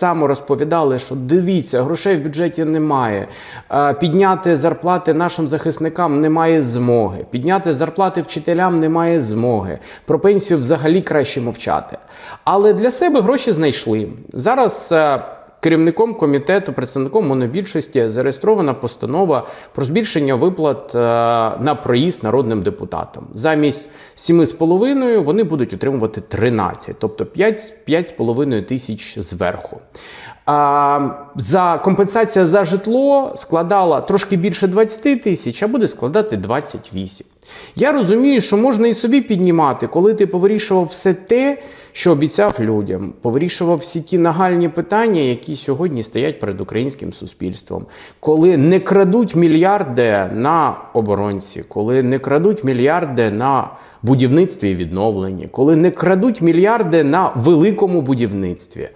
само розповідали, що дивіться, грошей в бюджеті немає. Е, Підняти зарплати нашим захисникам немає змоги. Підняти зарплати вчителям немає змоги. Про пенсію взагалі краще мовчати. Але для себе гроші знайшли. Зараз. Керівником комітету, представником монобільшості зареєстрована постанова про збільшення виплат е, на проїзд народним депутатам. Замість 7,5 вони будуть отримувати 13, тобто 5, 5,5 тисяч зверху. А, за компенсація за житло складала трошки більше 20 тисяч, а буде складати 28. Я розумію, що можна і собі піднімати, коли ти повирішував все те, що обіцяв людям, повирішував всі ті нагальні питання, які сьогодні стоять перед українським суспільством, коли не крадуть мільярди на оборонці, коли не крадуть мільярди на будівництві і відновленні, коли не крадуть мільярди на великому будівництві.